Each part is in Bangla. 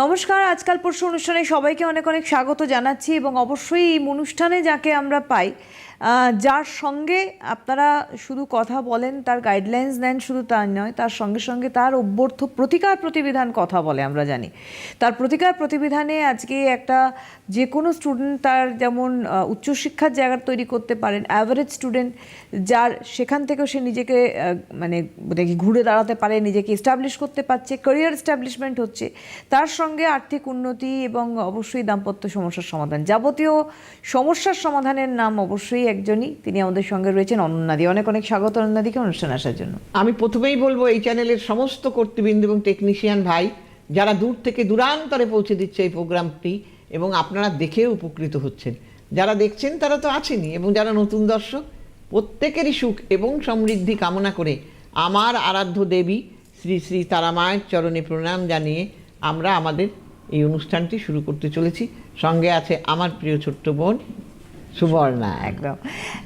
নমস্কার, আজকাল পরশু অনুষ্ঠানে সবাইকে অনেক অনেক স্বাগত জানাচ্ছি এবং অবশ্যই এই অনুষ্ঠানে যাকে আমরা পাই যার সঙ্গে আপনারা শুধু কথা বলেন, তার গাইডলাইন্স নেন শুধু তার নয়, তার সঙ্গে সঙ্গে তার অভ্যর্থ প্রতিকার প্রতিবিধান কথা বলে আমরা জানি। তার প্রতিকার প্রতিবিধানে আজকে একটা যে কোনো স্টুডেন্ট তার যেমন উচ্চশিক্ষার জায়গা তৈরি করতে পারেন অ্যাভারেজ স্টুডেন্ট যার সেখান থেকেও সে নিজেকে মানে দেখি ঘুরে দাঁড়াতে পারে, নিজেকে এস্টাবলিশ করতে পারছে ক্যারিয়ার এস্টাবলিশমেন্ট হচ্ছে, তার সঙ্গে আর্থিক উন্নতি এবং অবশ্যই দাম্পত্য সমস্যার সমাধান। যাবতীয় সমস্যার সমাধানের নাম অবশ্যই একজনই তিনি আমাদের সঙ্গে রয়েছেন, অনন্যাদি। অনেক অনেক স্বাগত অনন্যাদিকে অনুষ্ঠানে আসার জন্য। আমি প্রথমেই বলব, এই চ্যানেলের সমস্ত কর্তৃবৃন্দ এবং টেকনিশিয়ান ভাই, যারা দূর থেকে দূরান্তরে পৌঁছে দিচ্ছে এই প্রোগ্রামটি এবং আপনারা দেখেও উপকৃত হচ্ছেন। যারা দেখছেন, তারা তো আছেনই এবং যারা নতুন দর্শক, প্রত্যেকেরই সুখ এবং সমৃদ্ধি কামনা করে আমার আরাধ্য দেবী শ্রী শ্রী তারামায়ের চরণে প্রণাম জানিয়ে আমরা আমাদের এই অনুষ্ঠানটি শুরু করতে চলেছি। সঙ্গে আছে আমার প্রিয় ছোট্ট বোন সুবর্ণা একদম।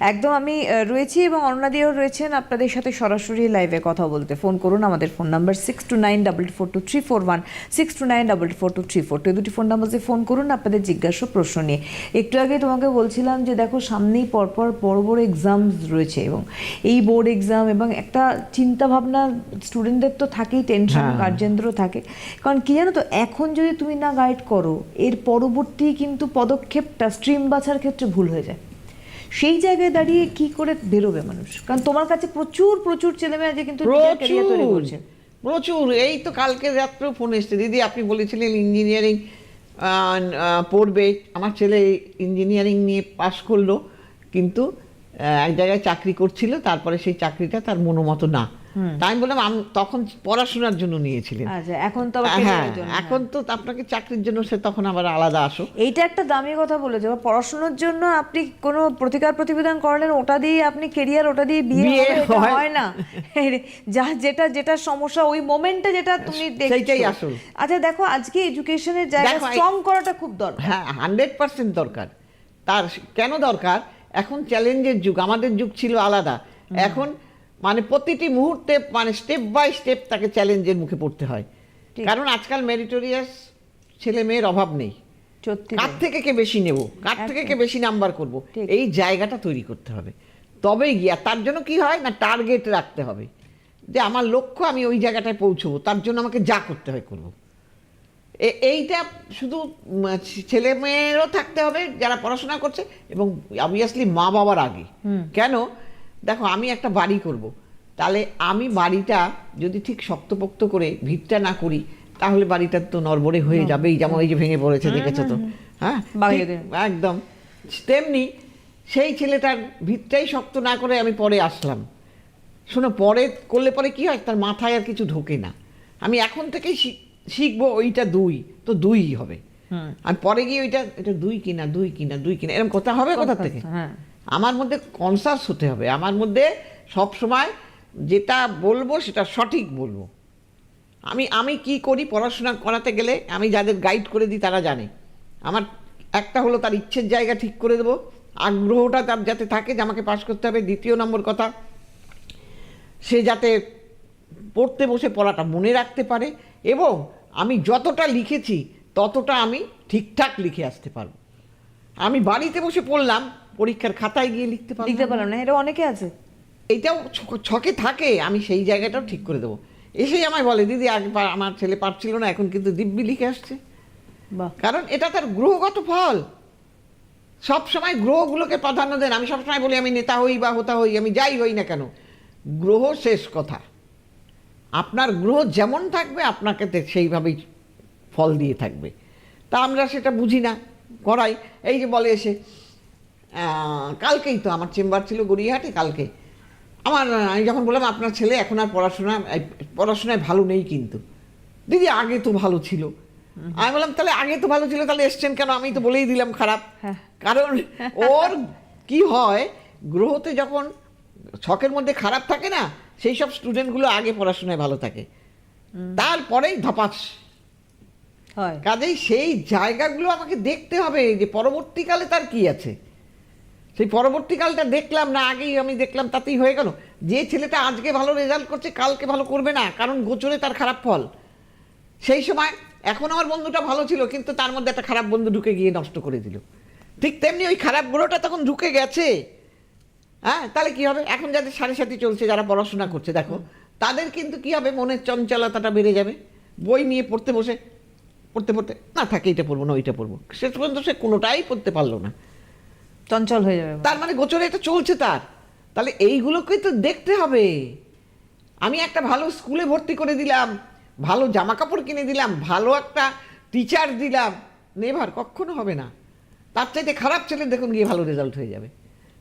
একদম আমি রয়েছি এবং অরুণাদিও রয়েছেন আপনাদের সাথে সরাসরি লাইভে কথা বলতে। ফোন করুন আমাদের phone number six two nine double four two three four one six two nine double four two three four two দুটি ফোন নাম্বারে ফোন করুন আপনাদের জিজ্ঞাসা প্রশ্ন নিয়ে। একটু আগে তোমাকে বলছিলাম যে দেখো সামনেই পরপর বড় বড় এক্সামস রয়েছে এবং এই বোর্ড এক্সাম এবং একটা চিন্তা ভাবনা স্টুডেন্টদের তো থাকেই টেনশন হ্যাঁ। গার্জেনদেরও থাকে। কারণ কি জানো তো এখন যদি তুমি না গাইড করো এর পরবর্তী কিন্তু পদক্ষেপটা স্ট্রিম বাছার ক্ষেত্রে ভুল হয়ে যায়। সেই জায়গায় দাঁড়িয়ে কি করে বেরোবে মানুষ? কারণ তোমার কাছে প্রচুর প্রচুর ছেলেমেয়ে আছে কিন্তু প্রচুর এই তো কালকে রাত্রে ফোন এসছে। দিদি আপনি বলেছিলেন ইঞ্জিনিয়ারিং পড়বে। আমার ছেলে ইঞ্জিনিয়ারিং নিয়ে পাশ করল। কিন্তু এক জায়গায় চাকরি করছিল। তারপরে সেই চাকরিটা তার মনোমতো না। তাই আমি বললাম আমি তখন পড়াশোনার জন্য নিয়েছিলেন। আচ্ছা এখন তো হ্যাঁ এখন তো আপনাকে চাকরির জন্য সে তখন আবার আলাদা আসো এইটা একটা দামি কথা বলেছে পড়াশোনার জন্য আপনি কোনো প্রতিকার প্রতিবেদন করলেন ওটা দিয়ে আপনি কেরিয়ার ওটা দিয়ে বিয়ে হয়। হয় না। যা যেটা যেটা সমস্যা ওই মোমেন্টে যেটা তুমি দেখছ। সেইটাই আসল। আচ্ছা দেখো আজকে এডুকেশনের জায়গা স্ট্রং করাটা খুব দরকার। হ্যাঁ হান্ড্রেড পার্সেন্ট দরকার। তার কেন দরকার? এখন চ্যালেঞ্জের যুগ আমাদের যুগ ছিল আলাদা। এখন মানে প্রতিটি মুহূর্তে মানে স্টেপ বাই স্টেপ তাকে চ্যালেঞ্জের মুখে পড়তে হয়। কারণ আজকাল মেরিটোরিয়াস ছেলে মেয়ের অভাব নেই। কার থেকে কে বেশি নেব? কার থেকে কে বেশি নাম্বার করব? এই জায়গাটা তৈরি করতে হবে। তবেই গিয়া তার জন্য কি হয় না টার্গেট রাখতে হবে। যে আমার লক্ষ্য আমি ওই জায়গাটায় পৌঁছবো তার জন্য আমাকে যা করতে হয় করব। এইটা শুধু ছেলে মেয়েরও থাকতে হবে যারা পড়াশোনা করছে এবং অবভিয়াসলি মা বাবার আগে কেন? দেখো আমি একটা বাড়ি করব। তাহলে আমি বাড়িটা যদি ঠিক শক্তপোক্ত করে ভিতটা না করি তাহলে বাড়িটা তো নড়বড়ে হয়ে যাবেই যেমন এই যে ভেঙে পড়েছে দেখেছ তো? হ্যাঁ। একদম। তেমনি সেই ছেলেটার ভিতটাই শক্ত না করে আমি পরে আসলাম। শোনো পরে করলে পরে কি হয়? তার মাথায় আর কিছু ঢোকে না। আমি এখন থেকেই শিখ- শিখব ওইটা দুই তো দুই হবে। আর পরে গিয়ে ওইটা এটা দুই কিনা দুই কিনা দুই কিনা এরকম কথা হবে কোথা থেকে? হ্যাঁ। আমার মধ্যে কনসাস হতে হবে। আমার মধ্যে সব সময় যেটা বলব সেটা সঠিক বলব। আমি আমি কি করি পড়াশোনা করাতে গেলে? আমি যাদের গাইড করে দিই তারা জানে। আমার একটা হলো তার ইচ্ছের জায়গা ঠিক করে দেবো। আগ্রহটা তার যাতে থাকে যে আমাকে পাশ করতে হবে। দ্বিতীয় নম্বর কথা, সে যাতে পড়তে বসে পড়াটা মনে রাখতে পারে এবং আমি যতটা লিখেছি ততটা আমি ঠিকঠাক লিখে আসতে পারব। আমি বাড়িতে বসে পড়লাম পরীক্ষার খাতায় গিয়ে লিখতে পারব লিখতে পারলাম না এটা অনেকে আছে। এইটাও ছ- ছকে থাকে আমি সেই জায়গাটাও ঠিক করে দেবো। এসেই আমায় বলে দিদি আগে আমার ছেলে পারছিল না এখন কিন্তু দিব্যি লিখে আসছে। বাহ। কারণ এটা তার গ্রহগত ফল। সব সময় গ্রহগুলোকে প্রাধান্য দেন। আমি সবসময় বলি আমি নেতা হই বা হতা হই আমি যাই হই না কেন। গ্রহ শেষ কথা। আপনার গ্রহ যেমন থাকবে আপনাকে সেইভাবেই ফল দিয়ে থাকবে। তা আমরা সেটা বুঝি না করাই। এই যে বলে এসে কালকেই তো আমার চেম্বার ছিল গড়িয়াহাটে কালকে। আমার আমি যখন বললাম আপনার ছেলে এখন আর পড়াশোনা পড়াশোনায় ভালো নেই কিন্তু। দিদি আগে তো ভালো ছিল। আমি বললাম তাহলে আগে তো ভালো ছিল তাহলে এসছেন কেন? আমি তো বলেই দিলাম খারাপ। হ্যাঁ। কারণ ওর কি হয় গ্রহতে যখন ছকের মধ্যে খারাপ থাকে না সেই সব স্টুডেন্টগুলো আগে পড়াশোনায় ভালো থাকে। তারপরেই ধপাস। হয়। কাজেই সেই জায়গাগুলো আমাকে দেখতে হবে যে পরবর্তীকালে তার কি আছে। সেই পরবর্তীকালটা দেখলাম না, আগেই আমি দেখলাম তাতেই হয়ে গেল। যে ছেলেটা আজকে ভালো রেজাল্ট করছে, কালকে ভালো করবে না, কারণ গোচরে তার খারাপ ফল। সেই সময় এখন আমার বন্ধুটা ভালো ছিল, কিন্তু তার মধ্যে একটা খারাপ বন্ধু ঢুকে গিয়ে নষ্ট করে দিল। ঠিক তেমনি ওই খারাপ গ্রহটা তখন ঢুকে গেছে। হ্যাঁ তাহলে কি হবে? এখন যাদের সাড়ে সাথে চলছে, যারা পড়াশোনা করছে, দেখো, তাদের কিন্তু কি হবে? মনের চঞ্চলতাটা বেড়ে যাবে। বই নিয়ে পড়তে বসে, পড়তে পড়তে, না থাকে এইটা পড়ব না, ওইটা পড়ব। শেষ পর্যন্ত সে কোনোটাই পড়তে পারল না। চঞ্চল হয়ে যাবে তার মানে গোচরে এটা চলছে তার। তাহলে এইগুলোকে তো দেখতে হবে। আমি একটা ভালো স্কুলে ভর্তি করে দিলাম, ভালো জামা কাপড় কিনে দিলাম, ভালো একটা টিচার দিলাম। নেভার, কখনো হবে না। তার চাইতে খারাপ ছেলে দেখুন গিয়ে ভালো রেজাল্ট হয়ে যাবে।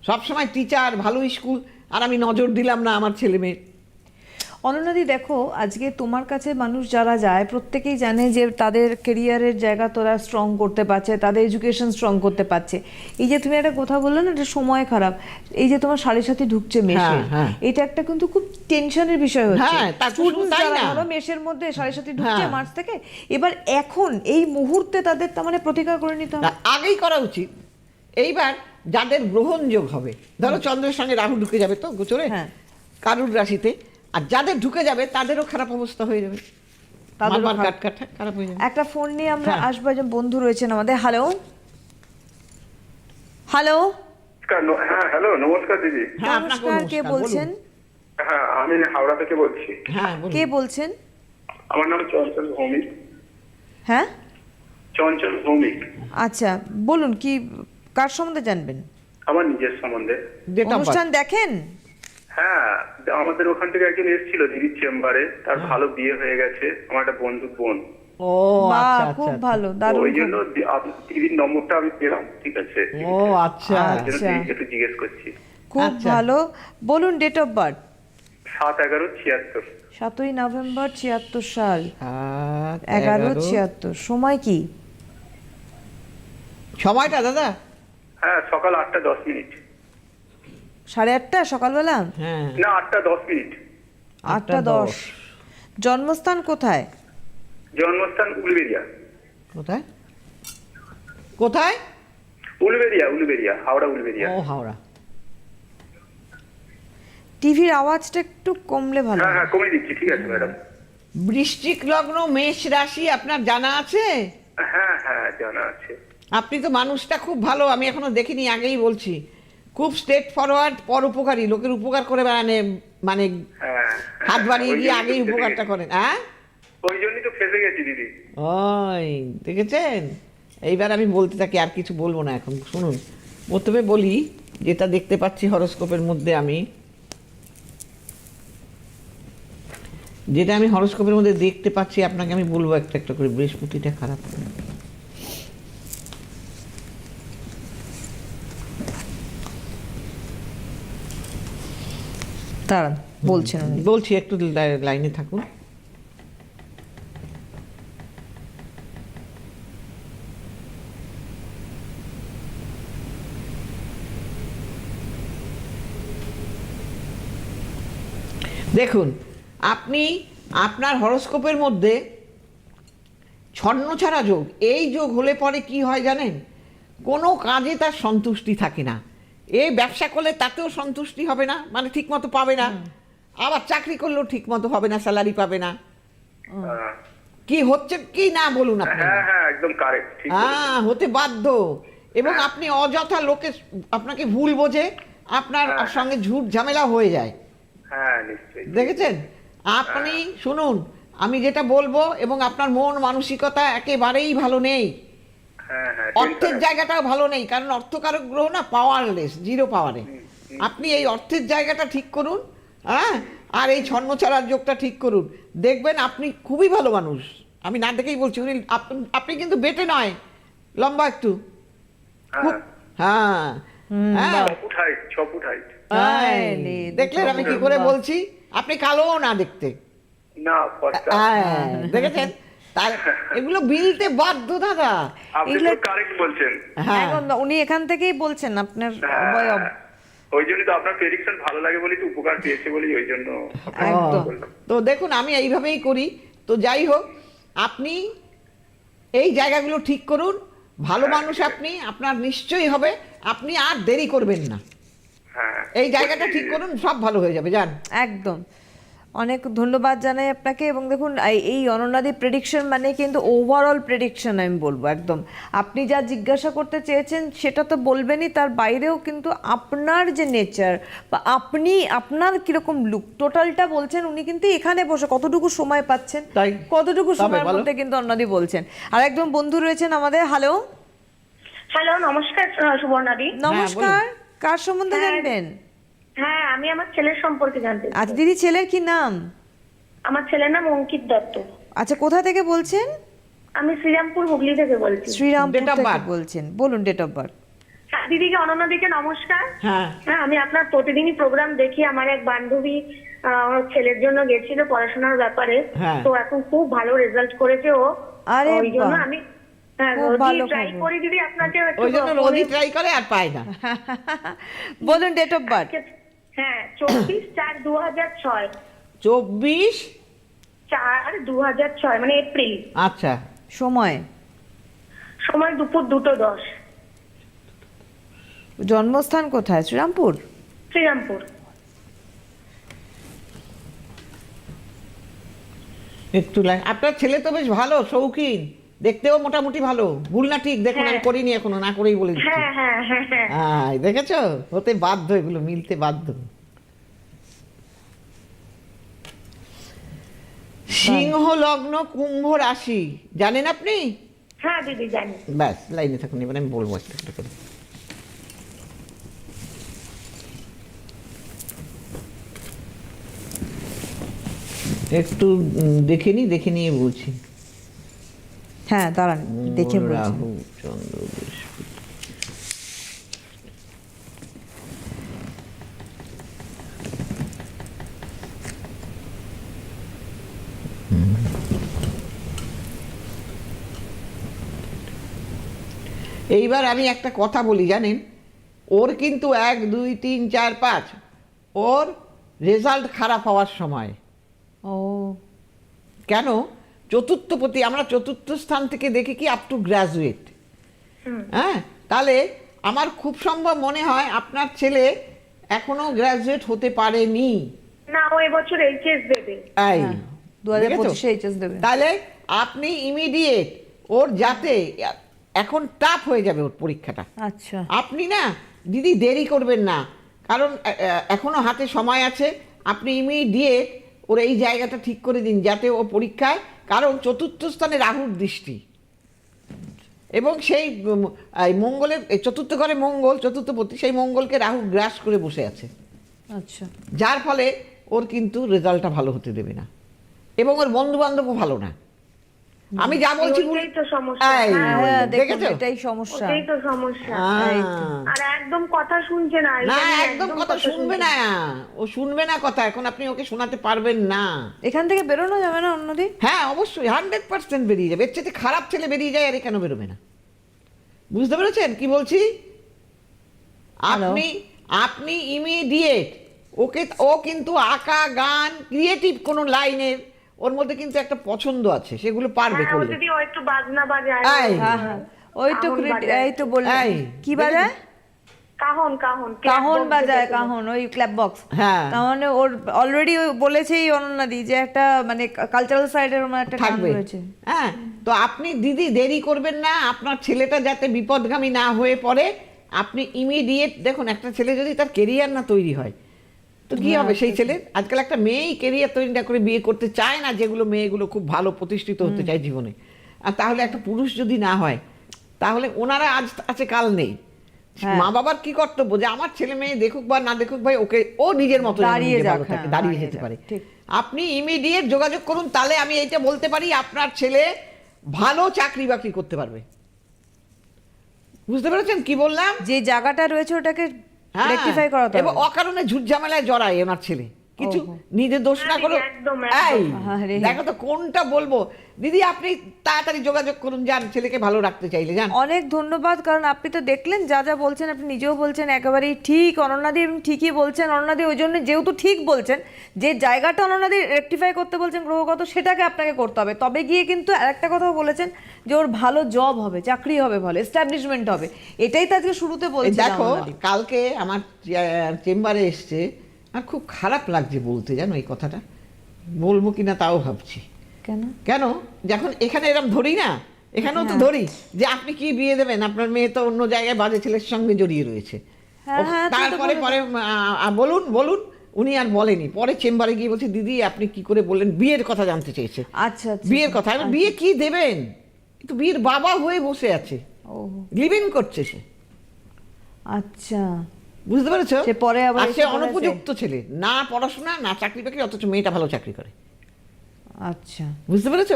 সবসময় টিচার ভালো স্কুল, আর আমি নজর দিলাম না আমার ছেলে মেয়ে অনন্যাদি দেখো আজকে তোমার কাছে মানুষ যারা যায় প্রত্যেকেই জানে যে তাদের কেরিয়ারের জায়গা তোরা স্ট্রং করতে পারছে তাদের এডুকেশন স্ট্রং করতে পারছে এই যে তুমি একটা কথা বললে না এটা সময় খারাপ এই যে তোমার সাড়ে সাথে ঢুকছে মেশে হ্যাঁ, হ্যাঁ। এটা একটা কিন্তু খুব টেনশনের বিষয় হচ্ছে হ্যাঁ। ধরো মেশের মধ্যে সাড়ে সাথে ঢুকছে হ্যাঁ। মার্চ থেকে এবার এখন এই মুহূর্তে তাদের তার মানে প্রতিকার করে নিতে হবে আগেই করা উচিত এইবার যাদের গ্রহণযোগ হবে ধরো চন্দ্রের সঙ্গে রাহু ঢুকে যাবে তো গোচরে হ্যাঁ। কারুর রাশিতে আর যাদের ঢুকে যাবে তাদেরও খারাপ অবস্থা হয়ে যাবে। তাদেরও মারমার খারাপ। কাট কাট খারাপ হয়ে যাবে। একটা ফোন নিয়ে আমরা হ্যাঁ। আসব একজন বন্ধু রয়েছেন আমাদের। হ্যালো হ্যালো নমস্কার ন- হ্যাঁ হ্যালো নমস্কার দিদি। হ্যাঁ আপনাকে নমস্কার কে নমস্কার, বলছেন? হ্যাঁ আমি হাওড়া থেকে বলছি। হ্যাঁ বলুন। কে বলছেন? আমার নাম চঞ্চল ভৌমিক। হ্যাঁ? চঞ্চল ভৌমিক। আচ্ছা বলুন কি কার সম্বন্ধে জানবেন? আমার নিজের সম্বন্ধে। Date of birth। অনুষ্ঠান দেখেন? হ্যাঁ আমাদের ওখান থেকে একজন এসেছিল দিদির চেম্বারে তার ভালো বিয়ে হয়ে গেছে আমার একটা বন্ধু বোন। ও আচ্ছা খুব আচ্ছা ভালো দারুণ ওই জন্য দিদির নম্বরটা আমি পেলাম ঠিক আছে? ও আচ্ছা আচ্ছা। একটু জিজ্ঞেস করছি। খুব আচ্ছা। ভালো। বলুন ডেট অফ বার্থ সাত এগারো ছিয়াত্তর। সাতই নভেম্বর ছিয়াত্তর সাল। এগারো। ছিয়াত্তর। সময় কি? সময়টা দাদা? হ্যাঁ সকাল আটটা দশ মিনিট। সাড়ে আটটা সকালবেলা? হ্যাঁ। না আটটা দশ মিনিট। আটটা দশ। জন্মস্থান কোথায়? জন্মস্থান উলবেরিয়া। কোথায়? কোথায়? উলবেরিয়া উলবেরিয়া হাওড়া উলবেরিয়া। ও হাওড়া। টিভির আওয়াজটা একটু কমলে ভালো হ্যাঁ হ্যাঁ। কমে দিচ্ছি ঠিক আছে ম্যাডাম। বৃশ্চিক লগ্ন মেষ রাশি আপনার জানা আছে? হ্যাঁ হ্যাঁ জানা আছে। আপনি তো মানুষটা খুব ভালো আমি এখনও দেখিনি আগেই বলছি। খুব স্টেট ফরওয়ার্ড পরোপকারী লোকের উপকার করে বেড়ানে মানে হ্যাঁ। হাত বাড়িয়ে দিয়ে আগেই উপকারটা করেন হ্যাঁ? ওই জন্যই তো ফেসে গেছি দিদি। ওই দেখেছেন? এইবার আমি বলতে থাকি আর কিছু বলব না এখন শুনুন। প্রথমে বলি যেটা দেখতে পাচ্ছি হরস্কোপের মধ্যে আমি যেটা আমি হরস্কোপের মধ্যে দেখতে পাচ্ছি আপনাকে আমি বলব একটা একটা করে বৃহস্পতিটা খারাপ। দাঁড়ান, বলছেন বলছি, একটু লাই- লাইনে থাকুন। দেখুন, আপনি আপনার হরস্কোপের মধ্যে ছন্নছাড়া যোগ, এই যোগ হলে পরে কি হয় জানেন? কোনো কাজে তার সন্তুষ্টি থাকে না। এই ব্যবসা করলে তাতেও সন্তুষ্টি হবে না মানে ঠিক মতো পাবে না। আবার চাকরি করলেও ঠিক মতো হবে না স্যালারি পাবে না। হ্যাঁ। কি হচ্ছে কি না বলুন আপনি হ্যাঁ হ্যাঁ একদম কারেক্ট হ্যাঁ হতে বাধ্য। এবং আপনি অযথা লোকে আপনাকে ভুল বোঝে আপনার। সঙ্গে ঝুট ঝামেলা হয়ে যায়। হ্যাঁ নিশ্চয়ই। দেখেছেন? আপনি শুনুন আমি যেটা বলব এবং আপনার মন মানসিকতা একেবারেই ভালো নেই। অর্থের জায়গাটাও ভালো নেই কারণ অর্থকারক গ্রহ না পাওয়ারলেস জিরো পাওয়ারে আপনি এই অর্থের জায়গাটা ঠিক করুন হ্যাঁ? আর এই ছন্নছাড়ার যোগটা ঠিক করুন। দেখবেন আপনি খুবই ভালো মানুষ। আমি না দেখেই বলছি উনি আপনি কিন্তু বেটে নয় লম্বা একটু। খুব হ্যাঁ। হ্যাঁ। হ্যাঁ, দেখলেন আমি কি করে বলছি? আপনি কালোও না দেখতে। না হ্যাঁ দেখেছেন? তার এগুলো বিলতে বাধ্য দাদা। এগুলো- কারেক্ট বলছেন। হ্যাঁ। উনি এখান থেকেই বলছেন আপনার হ্যাঁ, অবয়ব। ওই জন্য তো আপনার প্রেডিকশন ভালো লাগে বলেই তো উপকার পেয়েছে বলি ওই জন্য। তো দেখুন আমি এইভাবেই করি। তো যাই হোক আপনি এই জায়গাগুলো ঠিক করুন। ভালো মানুষ আপনি আপনার নিশ্চয়ই হবে। আপনি আর দেরি করবেন না। হ্যাঁ। এই জায়গাটা ঠিক করুন সব ভালো হয়ে যাবে যান। একদম। অনেক ধন্যবাদ জানাই আপনাকে এবং দেখুন এই- অনন্যাদি প্রেডিকশন মানে কিন্তু ওভারঅল প্রেডিকশন আমি বলব একদম। আপনি যা জিজ্ঞাসা করতে চেয়েছেন সেটা তো বলবেনই তার বাইরেও কিন্তু আপনার যে নেচার বা আপনি আপনার কীরকম লুক টোটালটা বলছেন উনি কিন্তু এখানে বসে কতটুকু সময় পাচ্ছেন তাই। কতটুকু তবে সময়ের মধ্যে কিন্তু অন্যদি বলছেন। আর একদম বন্ধু রয়েছেন আমাদের হ্যালো হ্যালো নমস্কার সুবর্ণাদি। নমস্কার কার সম্বন্ধে হ্যাঁ। জানবেন? হ্যাঁ আমি আমার ছেলের সম্পর্কে জানতে চাই। আচ্ছা দিদি ছেলের কি নাম? আমার ছেলের নাম অঙ্কিত দত্ত। আচ্ছা কোথা থেকে বলছেন? আমি শ্রীরামপুর হুগলি থেকে বলছি। শ্রীরামপুর থেকে বলছেন। বলুন ডেট অফ বার্থ হ্যাঁ, দিদিকে অনন্যাদিকে নমস্কার। হ্যাঁ। হ্যাঁ আমি আপনার প্রতিদিনই প্রোগ্রাম দেখি। আমার এক বান্ধবী ছেলের জন্য গেছিল পড়াশোনার ব্যাপারে। হ্যাঁ। তো এখন খুব ভালো রেজাল্ট করেছে ও। আরে ওই জন্য আমি হ্যাঁ ট্রাই খবর। করি আপনাকে ওই জন্য ট্রাই করে আর পায় না। বলুন ডেট অফ বার্থ হ্যাঁ চব্বিশ চার দু হাজার ছয়। চব্বিশ? চার দু হাজার ছয় মানে এপ্রিল। আচ্ছা। সময়? সময় দুপুর দুটো দশ। জন্মস্থান কোথায়? শ্রীরামপুর? শ্রীরামপুর। একটু লাগ- আপনার ছেলে তো বেশ ভালো শৌখিন। দেখতেও মোটামুটি ভালো। ভুল না ঠিক দেখুন আমি হ্যাঁ। করিনি এখনও না করেই বলে দিচ্ছি। হ্যাঁ হ্যাঁ হ্যাঁ দেখেছ? হতে বাধ্য এগুলো মিলতে বাধ্য। সিংহ লগ্ন কুম্ভ রাশি জানেন আপনি? হ্যাঁ দিদি জানি। ব্যাস লাইনে থাকুন এবার আমি বলব একটা একটা করে। একটু দেখে নি দেখে নিয়ে বলছি। হ্যাঁ দাঁড়ান দেখে রাহু চন্দ্র বৃহস্পতি। এইবার আমি একটা কথা বলি জানেন? ওর কিন্তু এক দুই তিন চার পাঁচ। ওর রেজাল্ট খারাপ হওয়ার সময়। ও। কেন? চতুর্থপতি আমরা চতুর্থ স্থান থেকে দেখি কি আপ টু গ্রাজুয়েট হ্যাঁ তাহলে আমার খুব সম্ভব মনে হয় আপনার ছেলে এখনও গ্রাজুয়েট হতে পারেনি। না ও এবছর এইচএস দেবে। এই হ্যাঁ, দু হাজার দেখেছ? পঁচিশে এইচএস দেবে। তাহলে আপনি ইমিডিয়েট ওর যাতে এখন টাফ হয়ে যাবে ওর পরীক্ষাটা। আচ্ছা। আপনি না দিদি দেরি করবেন না কারণ এখনও হাতে সময় আছে। আপনি ইমিডিয়েট ওর এই জায়গাটা ঠিক করে দিন যাতে ও পরীক্ষায় কারণ চতুর্থ স্থানে রাহুর দৃষ্টি। এবং সেই মঙ্গলের চতুর্থ ঘরে মঙ্গল চতুর্থপতি সেই মঙ্গলকে রাহু গ্রাস করে বসে আছে। আচ্ছা। যার ফলে ওর কিন্তু রেজাল্টটা ভালো হতে দেবে না। এবং ওর বন্ধু বান্ধবও ভালো না। আমি যা বলছি তো সমস্যা। হ্যাঁ, হ্যাঁ দেখেছ? এটাই সমস্যা। ওটাই তো সমস্যা আর একদম কথা শুনছে না না একদম কথা শুনবে না ও শুনবে না কথা এখন আপনি ওকে শোনাতে পারবেন না। এখান থেকে বেরোনো যাবে না অন্যদিন হ্যাঁ অবশ্যই হান্ড্রেড পার্সেন্ট বেরিয়ে যাবে। এর চেয়ে খারাপ ছেলে বেরিয়ে যায় আরে কেন বেরোবে না? বুঝতে পেরেছেন কি বলছি? আপনি আপনি ইমিডিয়েট ওকে ও কিন্তু আঁকা গান ক্রিয়েটিভ কোনো লাইনের ওর মধ্যে কিন্তু একটা পছন্দ আছে সেগুলো পারবে হ্যাঁ করলে। যদি ও একটু বাজনা বাজায় হ্যাঁ হ্যাঁ। ওই তো ক্রিট- বাজায়। এই তো বললেন কি বাজায়? কাহন কাহন কাহন বাজায় কাহন ওই ক্ল্যাপ বক্স হ্যাঁ। মানে ওর অলরেডি বলেছেই অনন্যাদি যে একটা মানে কালচারাল সাইডের ওনার একটা থাকবে। হ্যাঁ তো আপনি দিদি দেরি করবেন না আপনার ছেলেটা যাতে বিপদগামী না হয়ে পড়ে আপনি ইমিডিয়েট দেখুন একটা ছেলে যদি তার কেরিয়ার না তৈরি হয় তো কি হবে? সেই ছেলে আজকাল একটা মেয়েই কেরিয়ার তৈরি না করে বিয়ে করতে চায় না যেগুলো মেয়েগুলো খুব ভালো প্রতিষ্ঠিত হতে চায় জীবনে। আর তাহলে একটা পুরুষ যদি না হয় তাহলে ওনারা আজ আছে কাল নেই। হ্যাঁ। মা বাবার কি কর্তব্য? যে আমার ছেলে মেয়ে দেখুক বা না দেখুক ভাই ওকে ও নিজের মতো দাঁড়িয়ে থাকে, হ্যাঁ, দাঁড়িয়ে যেতে পারে। আপনি ইমিডিয়েট যোগাযোগ করুন তাহলে আমি এইটা বলতে পারি আপনার ছেলে ভালো চাকরি বাকরি করতে পারবে। বুঝতে পেরেছেন কি বললাম? যে জায়গাটা রয়েছে ওটাকে হ্যাঁ, রেকটিফাই করা এবং অকারণে ঝুট ঝামেলায় জড়ায় ওনার ছেলে। কিছু। নিজের দোষ না করো। এই দেখো তো কোনটা বলব। দিদি আপনি তাড়াতাড়ি যোগাযোগ করুন যান ছেলেকে ভালো রাখতে চাইলে যান। অনেক ধন্যবাদ কারণ আপনি তো দেখলেন যা যা বলছেন আপনি নিজেও বলছেন একেবারেই ঠিক। অনন্যাদি এবং ঠিকই বলছেন অনন্যাদি ওই জন্য যেহেতু ঠিক বলছেন যে জায়গাটা অনন্যাদি রেকটিফাই করতে বলছেন গ্রহগত সেটাকে আপনাকে করতে হবে। তবে গিয়ে কিন্তু আরেকটা কথাও বলেছেন যে ওর ভালো জব হবে চাকরি হবে ভালো এস্টাবলিশমেন্ট হবে। এটাই তো আজকে শুরুতে বলছি দেখো কালকে আমার চেম্বারে এসছে আর খুব খারাপ লাগছে বলতে জানো এই কথাটা? বলব কিনা তাও ভাবছি। কেন? কেন? যখন এখানে এরম ধরি না এখানেও তো হ্যাঁ। ধরি যে আপনি কি বিয়ে দেবেন? আপনার মেয়ে তো অন্য জায়গায় বাজে ছেলের সঙ্গে জড়িয়ে রয়েছে। হ্যাঁ, হ্যাঁ, তারপরে পরে বলুন বলুন উনি আর বলেনি। পরে চেম্বারে গিয়ে বলছে দিদি আপনি কি করে বললেন? বিয়ের কথা জানতে চেয়েছে। আচ্ছা আচ্ছা। বিয়ের কথা আমি বিয়ে কি দেবেন? কিন্তু বিয়ের বাবা হয়ে বসে আছে। লিভিং করছে সে। আচ্ছা। বুঝতে পেরেছ? সে পরে আবার আর সে এসে বলেছে? অনুপযুক্ত ছেলে। না পড়াশোনা না চাকরি বাকরি অথচ মেয়েটা ভালো চাকরি করে। আচ্ছা। বুঝতে পেরেছ?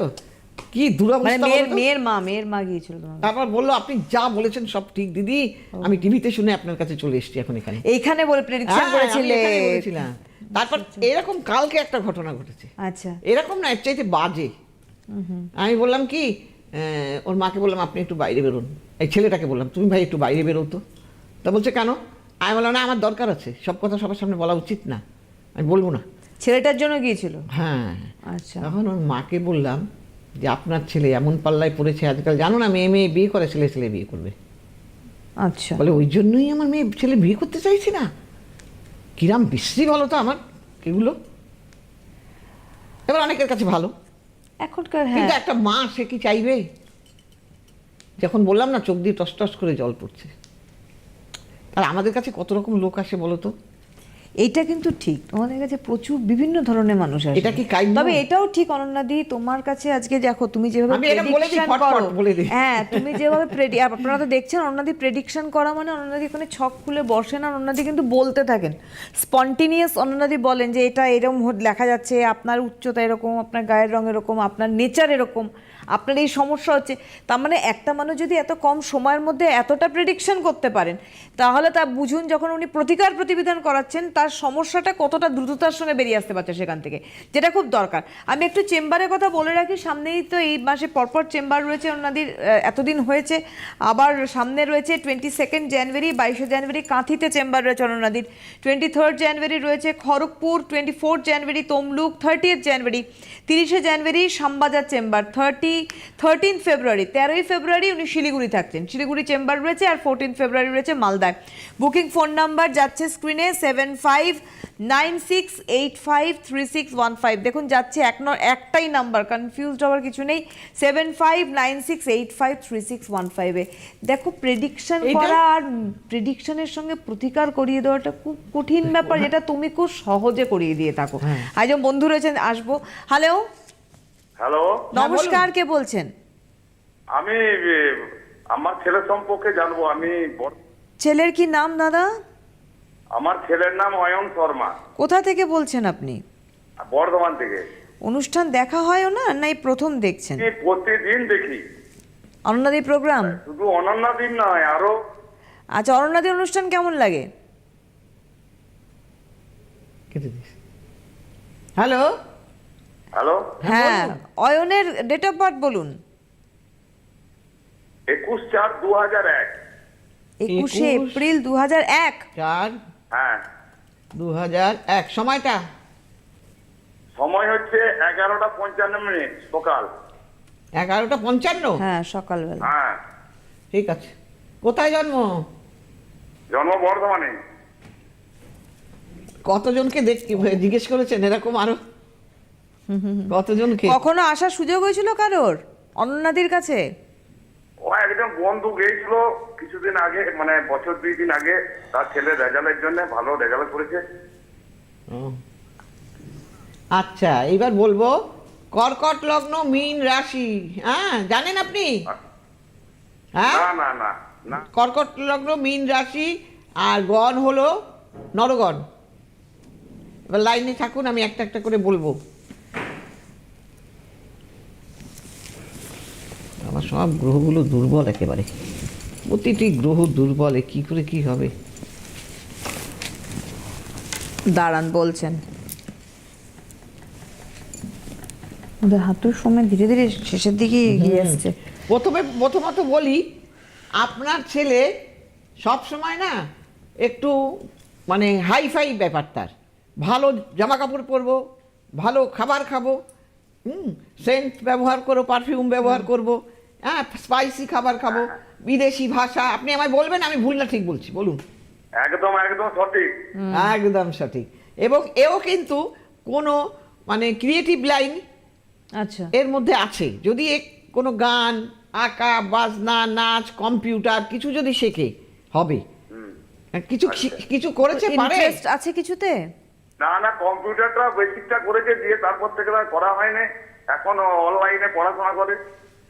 কি মানে দুরবস্থা মেয়ের বলো তো? মেয়ের মা মেয়ের মা গিয়েছিল তারপর বলল আপনি যা বলেছেন সব ঠিক দিদি। আমি টিভিতে শুনে আপনার কাছে চলে এসেছি এখন এখানে। এইখানে বলে প্রেডিকশন হ্যাঁ, আমি করেছিলে। এখানেই বলেছিলাম। তারপর এরকম কালকে একটা ঘটনা ঘটেছে। আচ্ছা। এরকম না এর চাইতে বাজে। আমি বললাম কি আহ, ওর মাকে বললাম আপনি একটু বাইরে বেরোন। এই ছেলেটাকে বললাম তুমি ভাই একটু বাইরে বেরো তো। তা বলছে কেন? আমি বললাম না আমার দরকার আছে। সব কথা সবার সামনে বলা উচিত না। আমি বলব না। ছেলেটার জন্য গিয়েছিল? হ্যাঁ। আচ্ছা। তখন ওর মাকে বললাম যে আপনার ছেলে এমন পাল্লায় পড়েছে আজকাল। জানো না মেয়ে মেয়ে বিয়ে করে ছেলে ছেলে বিয়ে করবে। আচ্ছা। বলে ওই জন্যই আমার মেয়ে ছেলে বিয়ে করতে চাইছি না। কিরাম বিশ্রী বলো তো আমার এগুলো। এবার অনেকের কাছে ভালো। এখনকার হ্যাঁ। কিন্তু একটা মা সে কি চাইবে? যখন বললাম না চোখ দিয়ে টস টস করে জল পড়ছে। আর আমাদের কাছে কত রকম লোক আসে বলো তো? এইটা কিন্তু ঠিক। তোমাদের কাছে প্রচুর বিভিন্ন ধরনের মানুষ আসে। এটা কি তবে এটাও ঠিক অনন্যাদি তোমার কাছে আজকে দেখো তুমি যেভাবে এটা করো। হ্যাঁ তুমি যেভাবে আর আপনারা তো দেখছেন অন্যদি প্রেডিকশন করা মানে অনন্যাদি কোনো ছক খুলে বসে না অন্যদি কিন্তু বলতে থাকেন। স্পন্টিনিয়াস অন্যদি বলেন যে এটা এরকম লেখা যাচ্ছে আপনার উচ্চতা এরকম আপনার গায়ের রং এরকম আপনার নেচার এরকম। আপনার এই সমস্যা হচ্ছে। তার মানে একটা মানুষ যদি এত কম সময়ের মধ্যে এতটা প্রেডিকশন করতে পারেন, তাহলে তা বুঝুন যখন উনি প্রতিকার প্রতিবিধান করাচ্ছেন, তার সমস্যাটা কতটা দ্রুততার সঙ্গে বেরিয়ে আসতে পারছে সেখান থেকে। যেটা খুব দরকার। আমি একটু চেম্বারের কথা বলে রাখি, সামনেই তো এই মাসে পরপর চেম্বার রয়েছে, ওনাদের এতদিন হয়েছে। আবার সামনে রয়েছে টোয়েন্টি সেকেন্ড জানুয়ারি বাইশে জানুয়ারি কাঁথিতে চেম্বার রয়েছে ওনাদের। টোয়েন্টি থার্ড জানুয়ারি রয়েছে Kharagpur twenty fourth January Tamluk thirtieth January তিরিশে জানুয়ারি Shyambazar chamber thirty thirteen February তেরোই ফেব্রুয়ারি উনি শিলিগুড়ি থাকছেন শিলিগুড়ি চেম্বার রয়েছে আর ফোরটিন ফেব্রুয়ারি রয়েছে মালদায়। বুকিং ফোন নাম্বার যাচ্ছে স্ক্রিনে seven five nine six eight five three six one five দেখুন যাচ্ছে এক ন একটাই নাম্বার কনফিউজড হওয়ার কিছু নেই। Seven five nine six eight five three six one ফাইভে দেখো প্রেডিকশন করা আর প্রেডিকশনের সঙ্গে প্রতিকার করিয়ে দেওয়াটা খুব কঠিন ব্যাপার যেটা তুমি খুব সহজে করিয়ে দিয়ে থাকো। আজ বন্ধু রয়েছেন আসব। Hello hello? নমস্কার কে বলছেন? আমি আমার ছেলে সম্পর্কে জানব আমি ছেলের কি নাম দাদা? আমার ছেলের নাম অয়ন শর্মা। কোথা থেকে বলছেন আপনি? বর্ধমান থেকে। অনুষ্ঠান দেখা হয়ও না না এই প্রথম দেখছেন? আমি প্রতিদিন দেখি। অনন্যাদি প্রোগ্রাম? শুধু অনন্যা দিন নয় আরও আচ্ছা অরণ্যাদি অনুষ্ঠান কেমন লাগে? হ্যালো? হ্যালো? হ্যাঁ অয়নের ডেট অফ বার্থ বলুন। একুশ চার দু হাজার এক। একুশে এপ্রিল দু হাজার এক। চার হ্যাঁ। দু হাজার এক সময়টা? সময় হচ্ছে এগারোটা পঞ্চান্ন মিনিট সকাল। এগারোটা পঞ্চান্ন? হ্যাঁ সকালবেলা। হ্যাঁ। ঠিক আছে। কোথায় জন্ম? জন্ম বর্ধমানে। কতজনকে দেখ জিজ্ঞেস করেছেন? এরকম আরও কতজনকে কখনো আসার সুযোগ হয়েছিল কারোর? অনন্যাদির কাছে? ও একজন বন্ধু গিয়েছিল কিছুদিন আগে মানে বছর দুই দিন আগে তার ছেলে রেজাল্টের জন্য ভালো রেজাল্ট করেছে। আচ্ছা এইবার বলব কর্কট লগ্ন মীন রাশি হ্যাঁ জানেন আপনি? হ্যাঁ? না না না না। কর্কট লগ্ন মীন রাশি আর গণ হলো নরগণ। এবার লাইনে থাকুন আমি একটা একটা করে বলব আমার সব গ্রহগুলো দুর্বল একেবারে। প্রতিটি গ্রহ দুর্বলে কি করে কি হবে? দাঁড়ান বলছেন। ওদের হাতুর সময় ধীরে ধীরে শেষের দিকে এগিয়ে আসছে। প্রথমে প্রথমত বলি আপনার ছেলে সব সময় না একটু মানে হাইফাই ব্যাপার তার। ভালো জামা কাপড় পরবো ভালো খাবার খাব হুম সেন্ট ব্যবহার করো পারফিউম ব্যবহার করব হ্যাঁ স্পাইসি খাবার খাব বিদেশি ভাষা। আপনি আমায় বলবেন আমি ভুল না ঠিক বলছি বলুন। একদম একদম সঠিক। একদম সঠিক। এবং এও কিন্তু কোনো মানে ক্রিয়েটিভ লাইন আচ্ছা। এর মধ্যে আছে। যদি কোনো গান আঁকা বাজনা নাচ কম্পিউটার কিছু যদি শেখে হবে। কিছু কিছু করেছে পারে? ইন্টারেস্ট আছে কিছুতে? না না কম্পিউটারটা বেসিকটা করেছে দিয়ে তারপর থেকে আর করা হয়নি। এখন অনলাইনে পড়াশোনা করে।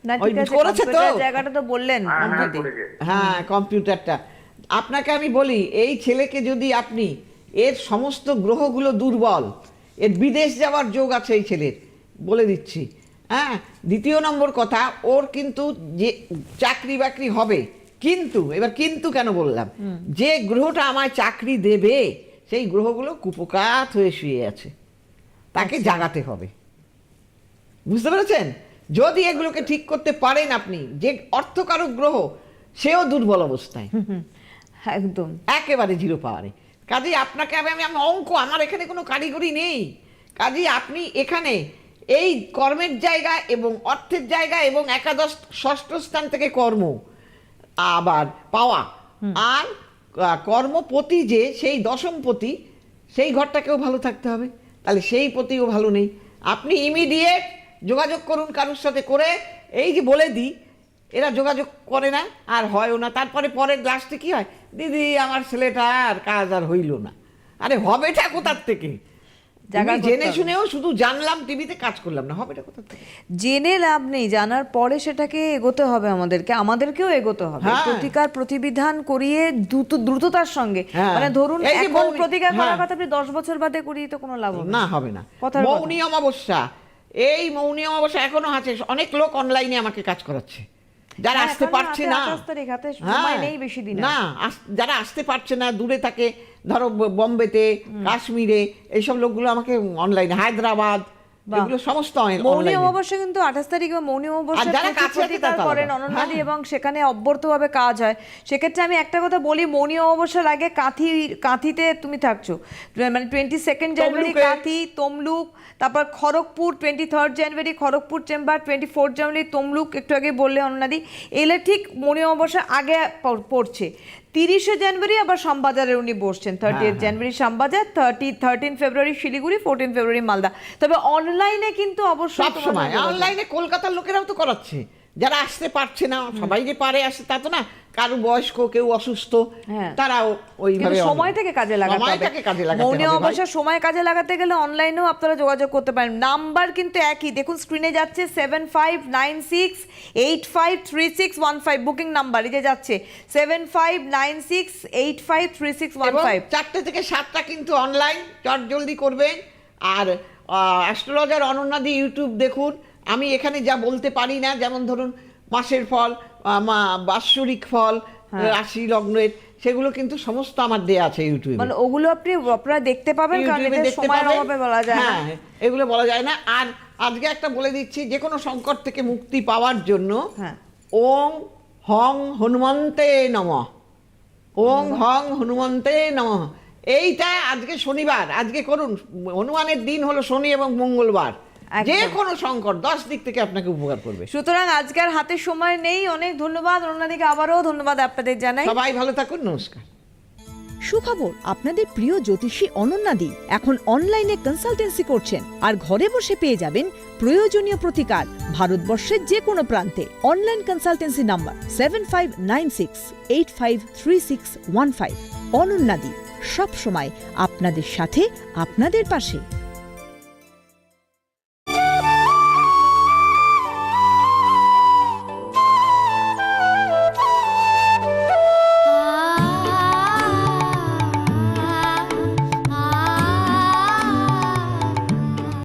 না ঠিক আছে করেছে তো? জায়গাটা তো বললেন হ্যাঁ, হ্যাঁ। করেছে। হ্যাঁ কম্পিউটারটা আপনাকে আমি বলি এই ছেলেকে যদি আপনি এর সমস্ত গ্রহগুলো দুর্বল এর বিদেশ যাওয়ার যোগ আছে এই ছেলের বলে দিচ্ছি। হ্যাঁ দ্বিতীয় নম্বর কথা ওর কিন্তু যে চাকরি বাকরি হবে কিন্তু এবার কিন্তু কেন বললাম যে গ্রহটা আমায় চাকরি দেবে সেই গ্রহগুলো কুপকাত হয়ে শুয়ে আছে। তাকে জাগাতে হবে। বুঝতে পেরেছেন? যদি এগুলোকে ঠিক করতে পারেন আপনি যে অর্থকারক গ্রহ সেও দুর্বল অবস্থায়। একদম। একেবারে জিরো পাওয়ারে। কাজে আপনাকে আমি আমি অঙ্ক আমার এখানে কোনো কারিগরি নেই। কাজেই আপনি এখানে এই কর্মের জায়গা এবং অর্থের জায়গা এবং একাদশ ষষ্ঠ স্থান থেকে কর্ম আবার পাওয়া আর কর্মপতি যে সেই দশমপতি সেই ঘরটাকেও ভালো থাকতে হবে। তাহলে সেই পতিও ভালো নেই। আপনি ইমিডিয়েট যোগাযোগ করুন কারোর সাথে করে এই যে বলে দিই এরা যোগাযোগ করে না আর হয়ও না তারপরে পরের লাস্টে কি হয় দিদি আমার ছেলেটা আর কাজ আর হইল না আরে হবেটা কোথার থেকে জেনে। শুনেও শুধু জানলাম টিভিতে কাজ করলাম না হবেটা কোথার থেকে জেনে লাভ নেই জানার পরে সেটাকে এগোতে হবে আমাদেরকে আমাদেরকেও এগোতে হবে হ্যাঁ। প্রতিকার প্রতিবিধান করিয়ে দ্রুত দ্রুততার সঙ্গে হ্যাঁ। মানে ধরুন এখন প্রতিকার করার হ্যাঁ। কথা আপনি দশ বছর বাদে করিয়ে তো কোনো লাভ না হবে না কথা। মৌনী অমাবস্যা এই মৌনী অমাবস্যা এখনও আছে। অনেক লোক অনলাইনে আমাকে কাজ করাচ্ছে। যারা হ্যাঁ, আসতে পারছে না। 28 তারিখ, হাতে সময় নেই বেশি দিন না যারা আসতে পারছে না দূরে থাকে ধরো বম্বেতে কাশ্মীরে এইসব লোকগুলো আমাকে অনলাইনে হায়দ্রাবাদ। এগুলো সমস্ত মৌনী অমাবস্যা কিন্তু আঠাশ তারিখ বা মৌনী অমাবস্যা করেন। অনন্যাদি হ্যাঁ। এবং সেখানে অব্যর্তভাবে কাজ হয়। সেক্ষেত্রে আমি একটা কথা বলি মৌনী অমাবস্যার আগে কাঁথি কাঁথিতে তুমি থাকছো। মানে twenty second January Kanthi Tamluk তারপর Kharagpur twenty third January Kharagpur chamber twenty fourth January Tamluk একটু আগে বললে অনন্যাদি এলে ঠিক মৌনী অমাবস্যার আগে পড়ছে। তিরিশে জানুয়ারি আবার শ্যামবাজারে উনি বসছেন। থার্টি হ্যাঁ, হ্যাঁ। January Shyambazar thirty thirteen February Siliguri fourteen February Malda. তবে অনলাইনে কিন্তু অবশ্যই সময় অনলাইনে কলকাতার লোকেরাও তো করাচ্ছে। যারা আসতে পারছে না সবাই যে পারে আসতে তা তো না। কারও বয়স্ক কেউ অসুস্থ হ্যাঁ। তারাও ওইভাবে সময়টাকে কাজে লাগাতে সময়টাকে কাজে লাগাতে মৌনী। অবসর সময় কাজে লাগাতে গেলে অনলাইনেও আপনারা যোগাযোগ করতে পারেন। নাম্বার কিন্তু একই। দেখুন স্ক্রিনে যাচ্ছে seven five nine six eight five three six one five booking number এই যে যাচ্ছে। Seven five nine six eight five three six one five চারটে থেকে সাতটা কিন্তু অনলাইন চট জলদি করবেন। আর অ্যাস্ট্রোলজার অনন্যাদি ইউটিউব দেখুন। আমি এখানে যা বলতে পারি না যেমন ধরুন মাসের ফল বাৎসরিক ফল হ্যাঁ। রাশি লগ্নের সেগুলো কিন্তু সমস্ত আমার দেয়া আছে ইউটিউবে মানে ওগুলো আপনি আপনারা দেখতে পাবেন কারণ এটা দেখতে সময়ের। অভাবে বলা যায় না হ্যাঁ এগুলো বলা যায় না আর আজকে একটা বলে দিচ্ছি যে কোনো সংকট থেকে মুক্তি পাওয়ার জন্য হ্যাঁ। ওং হং হনুমন্তে নম ওং হং হনুমন্তে নম এইটা আজকে শনিবার আজকে করুন হনুমানের দিন হলো শনি এবং মঙ্গলবার। যে কোনো সংকট দশ দিক থেকে আপনাকে উপকার করবে। সুতরাং আজকের হাতে সময় নেই। অনেক ধন্যবাদ। অন্যদিকে আবারও ধন্যবাদ আপনাদের জানাই। সবাই ভালো থাকুন। নমস্কার। সুখবর আপনাদের প্রিয় জ্যোতিষী অনন্যাদি এখন অনলাইনে কনসালটেন্সি করছেন আর ঘরে বসে পেয়ে যাবেন প্রয়োজনীয় প্রতিকার ভারতবর্ষের যে কোনো প্রান্তে online consultancy number seven five nine six eight five three six one five অনন্যাদি সবসময় আপনাদের সাথে আপনাদের পাশে।